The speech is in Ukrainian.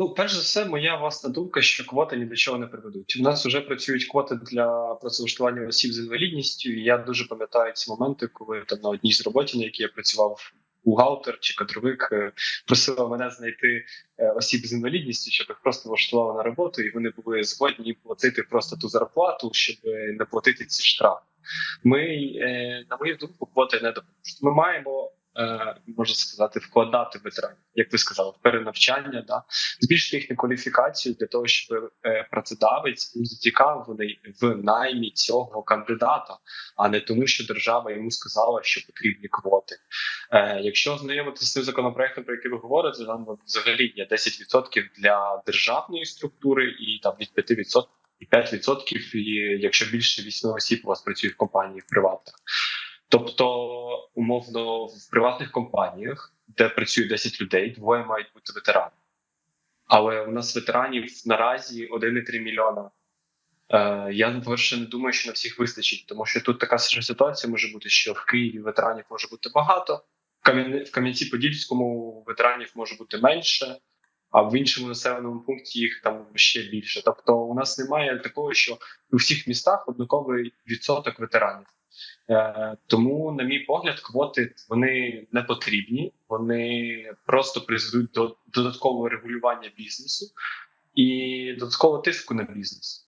Ну, перш за все, моя власна думка, що квоти ні до чого не приведуть. У нас вже працюють квоти для працевлаштування осіб з інвалідністю. І я дуже пам'ятаю ці моменти, коли там на одній з роботі, на якій я працював, бухгалтер чи кадровик е, просила мене знайти е, осіб з інвалідністю, щоб їх просто влаштували на роботу, і вони були згодні платити просто ту зарплату, щоб не платити ці штрафи. Ми, е, на мою думку, квоти не допоможуть. Ми маємо. Е, Можна сказати, вкладати ветеранів, як ви сказали, в перенавчання, да збільшити їхню кваліфікацію для того, щоб е, працедавець був зацікавлений в наймі цього кандидата, а не тому, що держава йому сказала, що потрібні квоти. Е, якщо ознайомитися з цим законопроектом, про який ви говорите, там взагалі є 10% для державної структури і там від 5% і 5%, і якщо більше 8 осіб у вас працює в компанії в приватних. Тобто, умовно, в приватних компаніях, де працює 10 людей, двоє мають бути ветерани. Але у нас ветеранів наразі 1,3 мільйона. Е, я по-перше, не думаю, що на всіх вистачить, тому що тут така ситуація може бути, що в Києві ветеранів може бути багато, в Кам'янці-Подільському ветеранів може бути менше, а в іншому населеному пункті їх там ще більше. Тобто, у нас немає такого, що у всіх містах однаковий відсоток ветеранів. Е, тому, на мій погляд, квоти вони не потрібні, вони просто призведуть до додаткового регулювання бізнесу і додаткового тиску на бізнес.